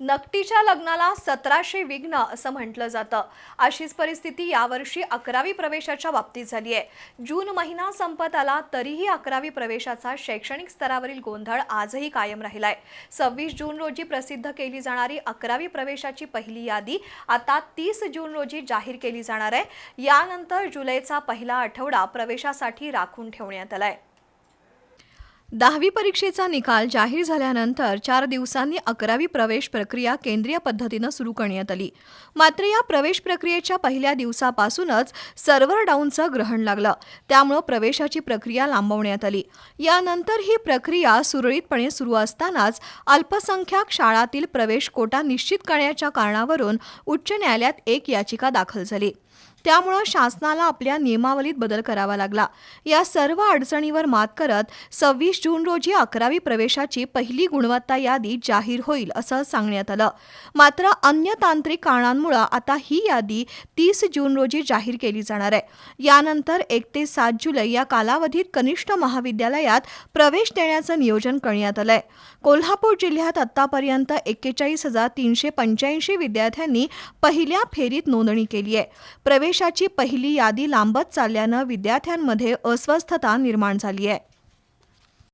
नकटीच्या लग्नाला सतराशे विघ्न असं म्हटलं जातं. अशीच परिस्थिती यावर्षी अकरावी प्रवेशाच्या बाबतीत झाली आहे. जून महिना संपत आला तरीही अकरावी प्रवेशाचा शैक्षणिक स्तरावरील गोंधळ आजही कायम राहिलाय. सव्वीस जून रोजी प्रसिद्ध केली जाणारी अकरावी प्रवेशाची पहिली यादी आता तीस जून रोजी जाहीर केली जाणार आहे. यानंतर जुलैचा पहिला आठवडा प्रवेशासाठी राखून ठेवण्यात आलाय. दहावी परीक्षेचा निकाल जाहीर झाल्यानंतर चार दिवसांनी अकरावी प्रवेश प्रक्रिया केंद्रीय पद्धतीनं सुरू करण्यात आली. मात्र या प्रवेश प्रक्रियेच्या पहिल्या दिवसापासूनच सर्व्हर डाऊनचं ग्रहण लागलं. त्यामुळं प्रवेशाची प्रक्रिया लांबवण्यात आली. यानंतर ही प्रक्रिया सुरळीतपणे सुरू असतानाच अल्पसंख्याक शाळातील प्रवेश कोटा निश्चित करण्याच्या कारणावरून उच्च न्यायालयात एक याचिका दाखल झाली. त्यामुळं शासनाला आपल्या नियमावलीत बदल करावा लागला. या सर्व अडचणीवर मात करत सव्वीस जून रोजी अकरावी प्रवेशाची पहिली गुणवत्ता यादी जाहीर होईल असं सांगण्यात आलं. मात्र अन्य तांत्रिक कारणांमुळं आता ही यादी तीस जून रोजी जाहीर केली जाणार आहे. यानंतर एक ते सात जुलै या कालावधीत कनिष्ठ महाविद्यालयात प्रवेश देण्याचं नियोजन करण्यात आलंय. कोल्हापूर जिल्ह्यात आतापर्यंत एक्केचाळीस हजार तीनशे पंच्याऐंशी विद्यार्थ्यांनी पहिल्या फेरीत नोंदणी केली आहे. प्रवेश प्रवेशाची पहिली यादी लांबत चालल्यानं विद्यार्थ्यांमध्ये अस्वस्थता निर्माण झाली आहे.